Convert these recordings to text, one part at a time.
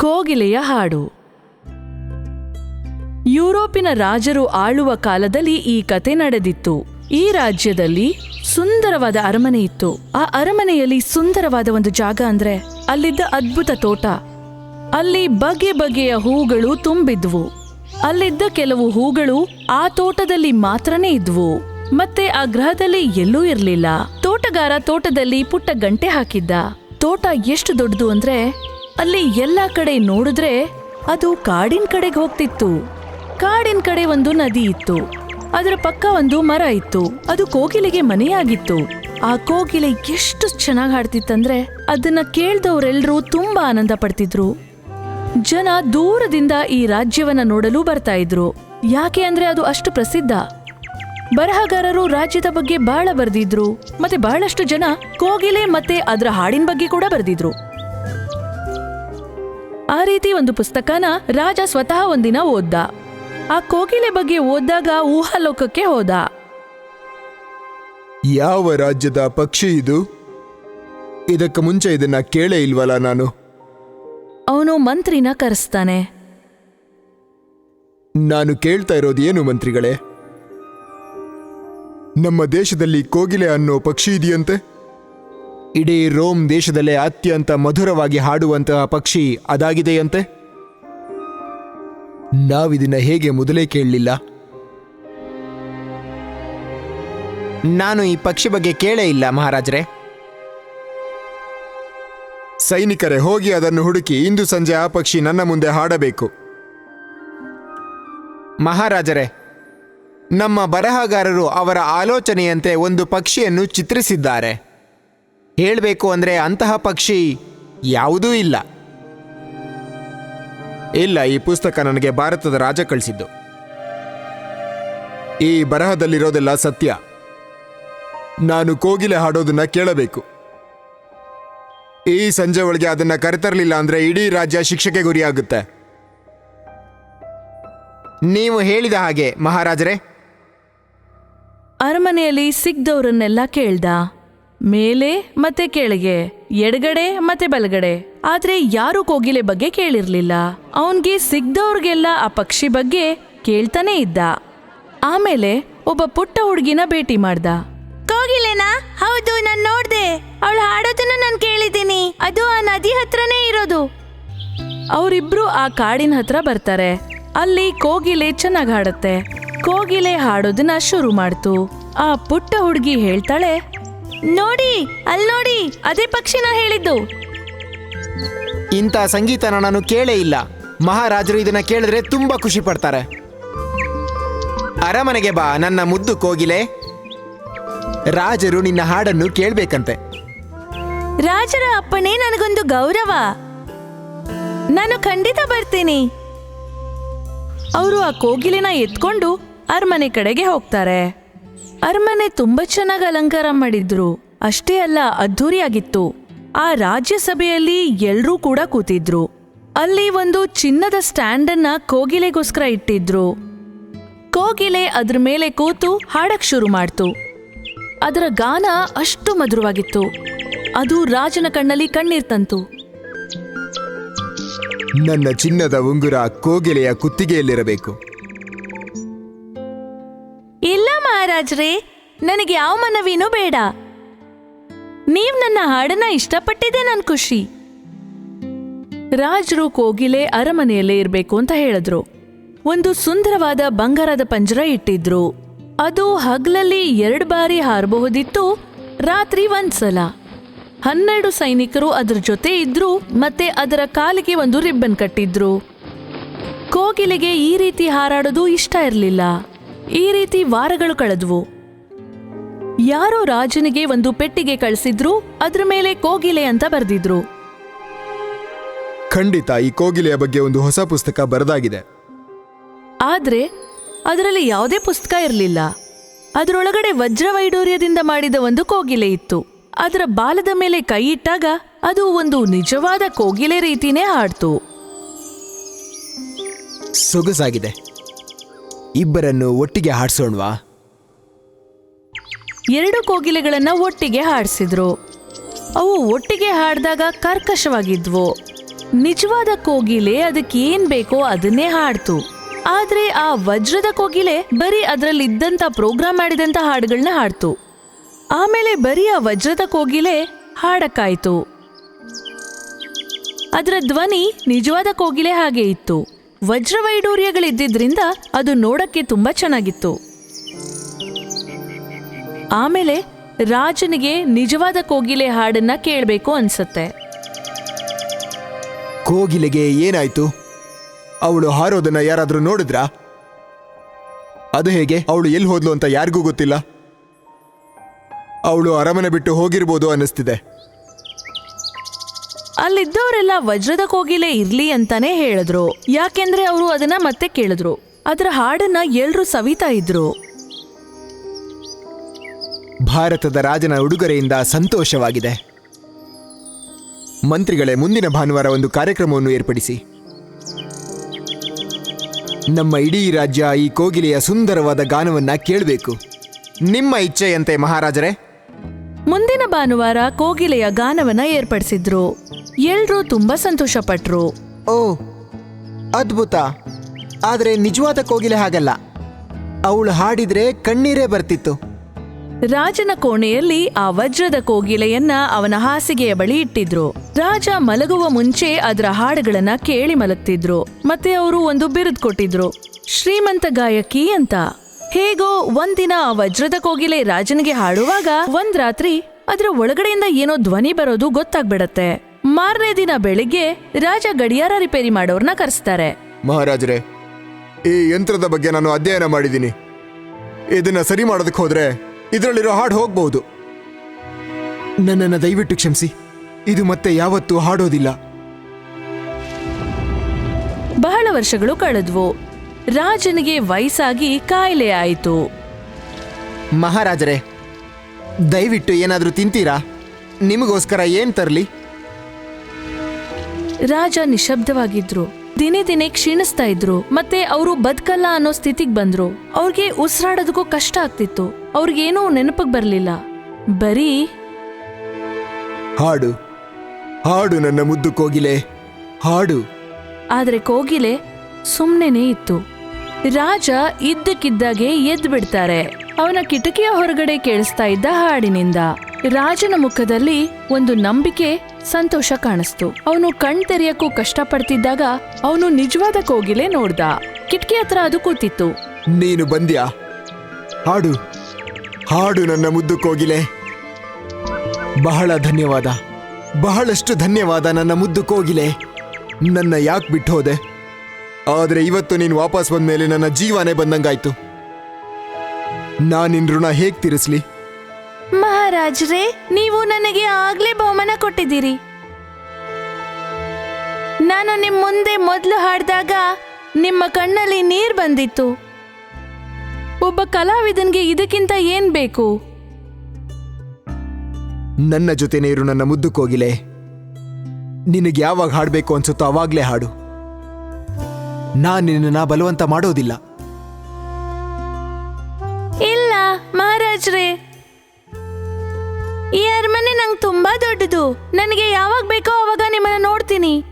ಕೋಗಿಲೆಯ ಹಾಡು. ಯುರೋಪಿನ ರಾಜರು ಆಳುವ ಕಾಲದಲ್ಲಿ ಈ ಕತೆ ನಡೆದಿತ್ತು. ಈ ರಾಜ್ಯದಲ್ಲಿ ಸುಂದರವಾದ ಅರಮನೆ ಇತ್ತು. ಆ ಅರಮನೆಯಲ್ಲಿ ಸುಂದರವಾದ ಒಂದು ಜಾಗ ಅಂದ್ರೆ ಅಲ್ಲಿದ್ದ ಅದ್ಭುತ ತೋಟ. ಅಲ್ಲಿ ಬಗೆ ಬಗೆಯ ಹೂಗಳು ತುಂಬಿದ್ವು. ಅಲ್ಲಿದ್ದ ಕೆಲವು ಹೂಗಳು ಆ ತೋಟದಲ್ಲಿ ಮಾತ್ರನೇ ಇದ್ವು. ಮತ್ತೆ ಆ ಗ್ರಹದಲ್ಲಿ ಎಲ್ಲೂ ಇರಲಿಲ್ಲ. ತೋಟಗಾರ ತೋಟದಲ್ಲಿ ಪುಟ್ಟ ಗಂಟೆ ಹಾಕಿದ್ದ. ತೋಟ ಎಷ್ಟು ದೊಡ್ಡದು ಅಂದ್ರೆ ಅಲ್ಲಿ ಎಲ್ಲ ಕಡೆ ನೋಡಿದ್ರೆ ಅದು ಕಾಡಿನ ಕಡೆಗೆ ಹೋಗ್ತಿತ್ತು. ಕಾಡಿನ ಕಡೆ ಒಂದು ನದಿ ಇತ್ತು. ಅದರ ಪಕ್ಕ ಒಂದು ಮರ ಇತ್ತು. ಅದು ಕೋಗಿಲೆಗೆ ಮನೆಯಾಗಿತ್ತು. ಆ ಕೋಗಿಲೆ ಎಷ್ಟು ಚೆನ್ನಾಗಿ ಹಾಡ್ತಿತ್ತಂದ್ರೆ ಅದನ್ನ ಕೇಳ್ದವ್ರೆಲ್ರೂ ತುಂಬಾ ಆನಂದ ಪಡ್ತಿದ್ರು. ಜನ ದೂರದಿಂದ ಈ ರಾಜ್ಯವನ್ನ ನೋಡಲು ಬರ್ತಾ ಇದ್ರು. ಯಾಕೆ ಅಂದ್ರೆ ಅದು ಅಷ್ಟು ಪ್ರಸಿದ್ಧ. ಬರಹಗಾರರು ರಾಜ್ಯದ ಬಗ್ಗೆ ಬಹಳ ಬರೆದಿದ್ರು. ಮತ್ತೆ ಬಹಳಷ್ಟು ಜನ ಕೋಗಿಲೆ ಮತ್ತೆ ಅದರ ಹಾಡಿನ ಬಗ್ಗೆ ಕೂಡ ಬರೆದಿದ್ರು. ಆ ರೀತಿ ಒಂದು ಪುಸ್ತಕನ ರಾಜ ಸ್ವತಃ ಒಂದಿನ ಓದ್ದ. ಆ ಕೋಗಿಲೆ ಬಗ್ಗೆ ಓದ್ದಾಗ ಊಹಾಲೋಕಕ್ಕೆ ಹೋದ. ಯಾವ ರಾಜ್ಯದ ಪಕ್ಷಿ ಇದು? ಇದಕ್ಕೆ ಮುಂಚೆ ಇದನ್ನ ಕೇಳೇ ಇಲ್ವಲ್ಲ ನಾನು? ಅವನು ಮಂತ್ರಿನ ಕರೆಸ್ತಾನೆ. ನಾನು ಕೇಳ್ತಾ ಇರೋದು ಏನು ಮಂತ್ರಿಗಳೇ? ನಮ್ಮ ದೇಶದಲ್ಲಿ ಕೋಗಿಲೆ ಅನ್ನೋ ಪಕ್ಷಿ ಇದೆಯಂತೆ? ಇಡೀ ರೋಮ್ ದೇಶದಲ್ಲೇ ಅತ್ಯಂತ ಮಧುರವಾಗಿ ಹಾಡುವಂತಹ ಪಕ್ಷಿ ಅದಾಗಿದೆಯಂತೆ? ನಾವಿದನ್ನ ಹೇಗೆ ಮೊದಲೇ ಕೇಳಲಿಲ್ಲ? ನಾನು ಈ ಪಕ್ಷಿ ಬಗ್ಗೆ ಕೇಳೇ ಇಲ್ಲ ಮಹಾರಾಜರೇ. ಸೈನಿಕರೇ ಹೋಗಿ ಅದನ್ನು ಹುಡುಕಿ ಇಂದು ಸಂಜೆ ಆ ಪಕ್ಷಿ ನನ್ನ ಮುಂದೆ ಹಾಡಬೇಕು. ಮಹಾರಾಜರೇ ನಮ್ಮ ಬರಹಗಾರರು ಅವರ ಆಲೋಚನೆಯಂತೆ ಒಂದು ಪಕ್ಷಿಯನ್ನು ಚಿತ್ರಿಸಿದ್ದಾರೆ. ಹೇಳಬೇಕು ಅಂದರೆ ಅಂತಹ ಪಕ್ಷಿ ಯಾವುದೂ ಇಲ್ಲ. ಇಲ್ಲ, ಈ ಪುಸ್ತಕ ನನಗೆ ಭಾರತದ ರಾಜ ಕಳಿಸಿದ್ದು. ಈ ಬರಹದಲ್ಲಿರೋದೆಲ್ಲ ಸತ್ಯ. ನಾನು ಕೋಗಿಲೆ ಹಾಡೋದನ್ನ ಕೇಳಬೇಕು. ಈ ಸಂಜೆ ಒಳಗೆ ಅದನ್ನ ಕರೆತರಲಿಲ್ಲ ಅಂದ್ರೆ ಇಡೀ ರಾಜ್ಯ ಶಿಕ್ಷೆಗೆ ಗುರಿಯಾಗುತ್ತೆ. ನೀವು ಹೇಳಿದ ಹಾಗೆ, ಮಹಾರಾಜರೇ. ಅರಮನೆಯಲ್ಲಿ ಸಿಗ್ದವರನ್ನೆಲ್ಲ ಕೇಳ್ದ. ಮೇಲೆ ಮತ್ತೆ ಕೆಳಗೆ ಎಡಗಡೆ ಮತ್ತೆ ಬಲಗಡೆ. ಆದ್ರೆ ಯಾರು ಕೋಗಿಲೆ ಬಗ್ಗೆ ಕೇಳಿರ್ಲಿಲ್ಲ. ಅವನ್ಗೆ ಸಿಗ್ದವ್ರಿಗೆಲ್ಲ ಆ ಪಕ್ಷಿ ಬಗ್ಗೆ ಕೇಳ್ತಾನೆ ಇದ್ದ. ಆಮೇಲೆ ಒಬ್ಬ ಪುಟ್ಟ ಹುಡುಗಿನ ಭೇಟಿ ಮಾಡ್ದ. ಕೋಗಿಲೆನಾ? ಹೌದು ನಾನು ನೋಡ್ದೆ. ಅವಳು ಹಾಡೋದನ್ನ ನಾನು ಕೇಳಿದ್ದೀನಿ. ಅದು ಆ ನದಿ ಹತ್ರನೇ ಇರೋದು. ಅವರಿಬ್ರು ಆ ಕಾಡಿನ ಹತ್ರ ಬರ್ತಾರೆ. ಅಲ್ಲಿ ಕೋಗಿಲೆ ಚೆನ್ನಾಗಿ ಹಾಡುತ್ತೆ. ಕೋಗಿಲೆ ಹಾಡೋದನ್ನ ಶುರು ಮಾಡ್ತು. ಆ ಪುಟ್ಟ ಹುಡುಗಿ ಹೇಳ್ತಾಳೆ ನೋಡಿ ಅಲ್ಲಿ ನೋಡಿ ಅದೇ ಪಕ್ಷಿನ ಹೇಳಿದ್ದು. ಇಂಥ ಸಂಗೀತನ ನಾನು ಕೇಳೇ ಇಲ್ಲ. ಮಹಾರಾಜರು ಇದನ್ನ ಕೇಳಿದ್ರೆ ತುಂಬಾ ಖುಷಿ ಪಡ್ತಾರೆ. ಅರಮನೆಗೆ ಬಾ ನನ್ನ ಮುದ್ದು ಕೋಗಿಲೆ. ರಾಜರು ನಿನ್ನ ಹಾಡನ್ನು ಕೇಳಬೇಕಂತೆ. ರಾಜರ ಅಪ್ಪಣೆ ನನಗೊಂದು ಗೌರವ. ನಾನು ಖಂಡಿತ ಬರ್ತೀನಿ. ಅವರು ಆ ಕೋಗಿಲೆನ ಎತ್ಕೊಂಡು ಅರಮನೆ ಕಡೆಗೆ ಹೋಗ್ತಾರೆ. ಅರಮನೆ ತುಂಬಾ ಚೆನ್ನಾಗಿ ಅಲಂಕಾರ ಮಾಡಿದ್ರು. ಅಷ್ಟೇ ಅಲ್ಲ, ಅದ್ಧೂರಿಯಾಗಿತ್ತು. ಆ ರಾಜ್ಯಸಭೆಯಲ್ಲಿ ಎಲ್ಲರೂ ಕೂಡ ಕೂತಿದ್ರು. ಅಲ್ಲಿ ಒಂದು ಚಿನ್ನದ ಸ್ಟ್ಯಾಂಡ್ ಅನ್ನ ಕೋಗಿಲೆಗೋಸ್ಕರ ಇಟ್ಟಿದ್ರು. ಕೋಗಿಲೆ ಅದ್ರ ಮೇಲೆ ಕೂತು ಹಾಡಕ್ ಶುರು ಮಾಡ್ತು. ಅದರ ಗಾನ ಅಷ್ಟು ಮಧುರವಾಗಿತ್ತು. ಅದು ರಾಜನ ಕಣ್ಣಲ್ಲಿ ಕಣ್ಣೀರ್ ತಂತು. ನನ್ನ ಚಿನ್ನದ ಉಂಗುರ ಕೋಗಿಲೆಯ ಕುತ್ತಿಗೆಯಲ್ಲಿರಬೇಕು. ಮಹಾರಾಜ್ರೇ, ನನಗೆ ಯಾವ ಮನವಿನೂ ಬೇಡ. ನೀವ್ ನನ್ನ ಹಾಡನ್ನ ಇಷ್ಟಪಟ್ಟಿದ್ದೆ ನನ್ ಖುಷಿ. ರಾಜರು ಕೋಗಿಲೆ ಅರಮನೆಯಲ್ಲೇ ಇರಬೇಕು ಅಂತ ಹೇಳಿದ್ರು. ಒಂದು ಸುಂದರವಾದ ಬಂಗಾರದ ಪಂಜರ ಇಟ್ಟಿದ್ರು. ಅದು ಹಗ್ಲಲ್ಲಿ ಎರಡು ಬಾರಿ ಹಾರಬಹುದಿತ್ತು, ರಾತ್ರಿ ಒಂದ್ಸಲ. ಹನ್ನೆರಡು ಸೈನಿಕರು ಅದರ ಜೊತೆ ಇದ್ರು, ಮತ್ತೆ ಅದರ ಕಾಲಿಗೆ ಒಂದು ರಿಬ್ಬನ್ ಕಟ್ಟಿದ್ರು. ಕೋಗಿಲೆಗೆ ಈ ರೀತಿ ಹಾರಾಡೋದು ಇಷ್ಟ ಇರಲಿಲ್ಲ. ಈ ರೀತಿ ವಾರಗಳು ಕಳೆದ್ವು. ಯಾರೋ ರಾಜನಿಗೆ ಒಂದು ಪೆಟ್ಟಿಗೆ ಕಳಿಸಿದ್ರು ಅದ್ರ ಮೇಲೆ ಕೋಗಿಲೆ ಅಂತ ಬರೆದಿದ್ರು. ಖಂಡಿತ ಈ ಕೋಗಿಲೆಯ ಬಗ್ಗೆ ಒಂದು ಹೊಸ ಪುಸ್ತಕ ಬರೆದಾಗಿದೆ. ಆದ್ರೆ ಅದರಲ್ಲಿ ಯಾವುದೇ ಪುಸ್ತಕ ಇರಲಿಲ್ಲ. ಅದರೊಳಗಡೆ ವಜ್ರವೈಡೂರ್ಯದಿಂದ ಮಾಡಿದ ಒಂದು ಕೋಗಿಲೆ ಇತ್ತು. ಅದರ ಬಾಲದ ಮೇಲೆ ಕೈ ಇಟ್ಟಾಗ ಅದು ಒಂದು ನಿಜವಾದ ಕೋಗಿಲೆ ರೀತಿನೇ ಹಾಡ್ತು ಸೊಗಸಾಗಿದೆ. ಇಬ್ಬರನ್ನು ಒಟ್ಟಿಗೆ ಹಾಡ್ಸೋಣ್ವಾ? ಎರಡು ಕೋಗಿಲೆಗಳನ್ನ ಒಟ್ಟಿಗೆ ಹಾಡಿಸಿದ್ರು. ಅವು ಒಟ್ಟಿಗೆ ಹಾಡಿದಾಗ ಕರ್ಕಶವಾಗಿದ್ವು. ನಿಜವಾದ ಕೋಗಿಲೆ ಅದಕ್ಕೆ ಏನ್ ಬೇಕೋ ಅದನ್ನೇ ಹಾಡ್ತು. ಆದ್ರೆ ಆ ವಜ್ರದ ಕೋಗಿಲೆ ಬರೀ ಅದ್ರಲ್ಲಿದ್ದಂತ ಪ್ರೋಗ್ರಾಮ್ ಮಾಡಿದಂತ ಹಾಡುಗಳನ್ನ ಹಾಡ್ತು. ಆಮೇಲೆ ಬರೀ ಆ ವಜ್ರದ ಕೋಗಿಲೆ ಹಾಡಕ್ಕಾಯ್ತು. ಅದರ ಧ್ವನಿ ನಿಜವಾದ ಕೋಗಿಲೆ ಹಾಗೆ ಇತ್ತು. ವಜ್ರವೈಡೂರ್ಯಗಳಿದ್ದಿದ್ರಿಂದ ಅದು ನೋಡಕ್ಕೆ ತುಂಬಾ ಚೆನ್ನಾಗಿತ್ತು. ಆಮೇಲೆ ರಾಜನಿಗೆ ನಿಜವಾದ ಕೋಗಿಲೆ ಹಾಡನ್ನ ಕೇಳಬೇಕು ಅನ್ಸುತ್ತೆ. ಕೋಗಿಲೆಗೆ ಏನಾಯ್ತು? ಅವಳು ಹಾರೋದನ್ನ ಯಾರಾದ್ರೂ ನೋಡಿದ್ರಾ? ಅದು ಹೇಗೆ? ಅವಳು ಎಲ್ಲಿ ಹೋದ್ಲು ಅಂತ ಯಾರಿಗೂ ಗೊತ್ತಿಲ್ಲ. ಅವಳು ಅರಮನೆ ಬಿಟ್ಟು ಹೋಗಿರ್ಬೋದು ಅನ್ನಿಸ್ತಿದೆ. ಅಲ್ಲಿದ್ದವರೆಲ್ಲ ವಜ್ರದ ಕೋಗಿಲೆ ಇರ್ಲಿ ಅಂತಾನೆ ಹೇಳಿದ್ರು. ಯಾಕೆಂದ್ರೆ ಅವರು ಅದನ್ನ ಮತ್ತೆ ಕೇಳಿದ್ರು. ಅದರ ಹಾಡನ್ನ ಎಲ್ಲರೂ ಸವಿತಾ ಇದ್ರು. ಭಾರತದ ರಾಜನ ಉಡುಗೊರೆಯಿಂದ ಸಂತೋಷವಾಗಿದೆ. ಮಂತ್ರಿಗಳೇ ಮುಂದಿನ ಭಾನುವಾರ ಒಂದು ಕಾರ್ಯಕ್ರಮವನ್ನು ಏರ್ಪಡಿಸಿ. ನಮ್ಮ ಇಡೀ ರಾಜ್ಯ ಈ ಕೋಗಿಲೆಯ ಸುಂದರವಾದ ಗಾನವನ್ನ ಕೇಳಬೇಕು. ನಿಮ್ಮ ಇಚ್ಛೆಯಂತೆ ಮಹಾರಾಜರೇ. ಮುಂದಿನ ಭಾನುವಾರ ಕೋಗಿಲೆಯ ಗಾನವನ್ನ ಏರ್ಪಡಿಸಿದ್ರು. ಎಲ್ರೂ ತುಂಬಾ ಸಂತೋಷಪಟ್ರು. ಓ ಅದ್ಭುತ. ಆದರೆ ನಿಜವಾದ ಕೋಗಿಲೆ ಹಾಗಲ್ಲ. ಅವಳು ಹಾಡಿದ್ರೆ ಕಣ್ಣೀರೇ ಬರ್ತಿತ್ತು. ರಾಜನ ಕೋಣೆಯಲ್ಲಿ ಆ ವಜ್ರದ ಕೋಗಿಲೆಯನ್ನ ಅವನ ಹಾಸಿಗೆಯ ಬಳಿ ಇಟ್ಟಿದ್ರು. ರಾಜ ಮಲಗುವ ಮುಂಚೆ ಅದರ ಹಾಡುಗಳನ್ನ ಕೇಳಿ ಮಲಗ್ತಿದ್ರು. ಮತ್ತೆ ಅವರು ಒಂದು ಬಿರುದು ಕೊಟ್ಟಿದ್ರು. ಶ್ರೀಮಂತ ಗಾಯಕಿ ಅಂತ. ಹೇಗೋ ಒಂದಿನ ಆ ವಜ್ರದ ಕೋಗಿಲೆ ರಾಜನಿಗೆ ಹಾಡುವಾಗ ಒಂದ್ ರಾತ್ರಿ ಅದರ ಒಳಗಡೆಯಿಂದ ಏನೋ ಧ್ವನಿ ಬರೋದು ಗೊತ್ತಾಗ್ಬಿಡತ್ತೆ. ಮಾರನೇ ದಿನ ಬೆಳಿಗ್ಗೆ ರಾಜ ಗಡಿಯಾರ ರಿಪೇರಿ ಮಾಡೋರ್ನ ಕರೆಸ್ತಾರೆ. ಮಹಾರಾಜರೇ ಈ ಯಂತ್ರದ ಬಗ್ಗೆ ನಾನು ಅಧ್ಯಯನ ಮಾಡಿದ್ದೀನಿ. ಇದನ್ನ ಸರಿ ಮಾಡೋದಕ್ಕೆ ಹೋದ್ರೆ ಇದರಲ್ಲಿರೋ ಹಾಡು ಹೋಗ್ಬಹುದು ನನ್ನನ್ನು ದಯವಿಟ್ಟು ಕ್ಷಮಿಸಿ. ಇದು ಮತ್ತೆ ಯಾವತ್ತೂ ಹಾಡೋದಿಲ್ಲ. ಬಹಳ ವರ್ಷಗಳು ಕಳೆದ್ವು. ರಾಜನಿಗೆ ವಯಸ್ಸಾಗಿ ಕಾಯಿಲೆ ಆಯಿತು. ಮಹಾರಾಜರೇ ದಯವಿಟ್ಟು ಏನಾದರೂ ತಿಂತೀರಾ? ನಿಮಗೋಸ್ಕರ ಏನ್ ತರಲಿ? ರಾಜ ನಿಶಬ್ದವಾಗಿದ್ರು. ದಿನೇ ದಿನೇ ಕ್ಷೀಣಿಸ್ತಾ ಇದ್ರು. ಮತ್ತೆ ಅವರು ಬದುಕಲ್ಲ ಅನ್ನೋ ಸ್ಥಿತಿಗೆ ಬಂದ್ರು. ಅವ್ರಿಗೆ ಉಸಿರಾಡೋದಕ್ಕೂ ಕಷ್ಟ ಆಗ್ತಿತ್ತು. ಅವ್ರಿಗೇನೂ ನೆನಪಿಗೆ ಬರ್ಲಿಲ್ಲ. ಬರೀ ಹಾಡು. ಹಾಡು ನನ್ನ ಮುದ್ದು ಕೋಗಿಲೆ. ಹಾಡು. ಆದ್ರೆ ಕೋಗಿಲೆ ಸುಮ್ಮನೆ ಇತ್ತು. ರಾಜ ಇದ್ದಕ್ಕಿದ್ದಾಗೆ ಎದ್ದು ಬಿಡ್ತಾರೆ. ಅವನ ಕಿಟಕಿಯ ಹೊರಗಡೆ ಕೇಳಿಸ್ತಾ ಇದ್ದ ಹಾಡಿನಿಂದ. ರಾಜನ ಮುಖದಲ್ಲಿ ಒಂದು ನಂಬಿಕೆ ಸಂತೋಷ ಕಾಣಿಸ್ತು. ಅವನು ಕಣ್ ತೆರೆಯಕ್ಕೂ ಕಷ್ಟಪಡ್ತಿದ್ದಾಗ ಅವನು ನಿಜವಾದ ಕೋಗಿಲೆ ನೋಡ್ದ. ಕಿಟಕಿ ಹತ್ರ ಅದು ಕೂತಿತ್ತು. ನೀನು ಬಂದ್ಯಾ? ಹಾಡು. ಹಾಡು ನನ್ನ ಮುದ್ದು ಕೋಗಿಲೆ. ಬಹಳ ಧನ್ಯವಾದ. ಬಹಳಷ್ಟು ಧನ್ಯವಾದ ನನ್ನ ಮುದ್ದು ಕೋಗಿಲೆ. ನನ್ನ ಯಾಕೆ ಬಿಟ್ಟು ಹೋದೆ ಆದರೆ ಇವತ್ತು ನೀನು ವಾಪಸ್ ಬಂದ ಮೇಲೆ ನನ್ನ ಜೀವನೇ ಬಂದಂಗಾಯ್ತು. ನಾನು ನಿನ್ ಋಣ ಹೇಗೆ ತೀರಿಸ್ಲಿ? ಮಹಾರಾಜ್ರೇ ನೀವು ನನಗೆ ಆಗ್ಲೇ ಬಹುಮಾನ ಕೊಟ್ಟಿದ್ದೀರಿ. ನಾನು ನಿಮ್ ಮುಂದೆ ಮೊದಲು ಹಾಡಿದಾಗ ನಿಮ್ಮ ಕಣ್ಣಲ್ಲಿ ನೀರ್ ಬಂದಿತ್ತು. ಒಬ್ಬ ಕಲಾವಿದನ್ಗೆ ಇದಕ್ಕಿಂತ ಏನ್ ಬೇಕು? ನನ್ನ ಜೊತೆ ನೀರು ನನ್ನ ಮುದ್ದು ಕೋಗಿಲೆ. ನಿನಗೆ ಯಾವಾಗ ಹಾಡಬೇಕು ಅನ್ಸುತ್ತೋ ಅವಾಗ್ಲೇ ಹಾಡು. ನಾನು ನಿನ್ನ ಬಲವಂತ ಮಾಡೋದಿಲ್ಲ. ಇಲ್ಲ ಮಹಾರಾಜ್ರೇ. ಅರಮನೆ ನಂಗೆ ತುಂಬಾ ದೊಡ್ಡದು. ನನಗೆ ಯಾವಾಗ ಬೇಕೋ ಅವಾಗ ನಿಮ್ಮನ್ನ ನೋಡ್ತೀನಿ.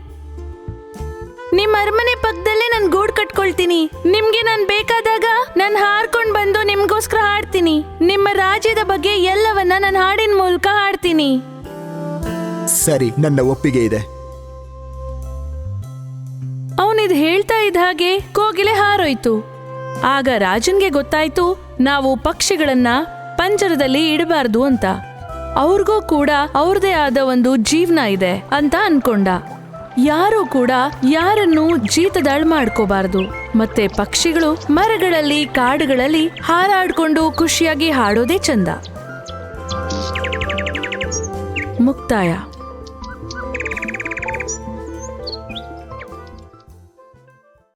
ನಿಮ್ಮ ಅರಮನೆ ಪಕ್ಕದಲ್ಲೇ ನಾನು ಗೂಡು ಕಟ್ಕೊಳ್ತೀನಿ. ನಿಮ್ಗೆ ನಾನು ಬೇಕಾದಾಗ ನಾನು ಹಾರ್ಕೊಂಡು ಬಂದು ನಿಮ್ಗೋಸ್ಕರ ಹಾಡ್ತೀನಿ. ನಿಮ್ಮ ರಾಜ್ಯದ ಬಗ್ಗೆ ಎಲ್ಲವನ್ನ ನಾನು ಹಾಡಿನ ಮೂಲಕ ಹಾಡ್ತೀನಿ. ಸರಿ ನನ್ನ ಒಪ್ಪಿಗೆ ಇದೆ. ಅವನಿದ್ ಹೇಳ್ತಾ ಇದ್ದ ಹಾಗೆ ಕೋಗಿಲೆ ಹಾರೋಯ್ತು. ಆಗ ರಾಜನ್ಗೆ ಗೊತ್ತಾಯ್ತು ನಾವು ಪಕ್ಷಿಗಳನ್ನ ಪಂಜರದಲ್ಲಿ ಇಡಬಾರ್ದು ಅಂತ. ಅವ್ರಿಗೂ ಕೂಡ ಅವ್ರದೇ ಆದ ಒಂದು ಜೀವನ ಇದೆ ಅಂತ ಅನ್ಕೊಂಡ. ಯಾರು ಕೂಡ ಯಾರನ್ನು ಜೀತದಾಳ್ ಮಾಡ್ಕೋಬಾರ್ದು. ಮತ್ತೆ ಪಕ್ಷಿಗಳು ಮರಗಳಲ್ಲಿ, ಕಾಡುಗಳಲ್ಲಿ ಹಾರಾಡ್ಕೊಂಡು ಖುಷಿಯಾಗಿ ಹಾಡೋದೇ ಚಂದ. ಮುಕ್ತಾಯ.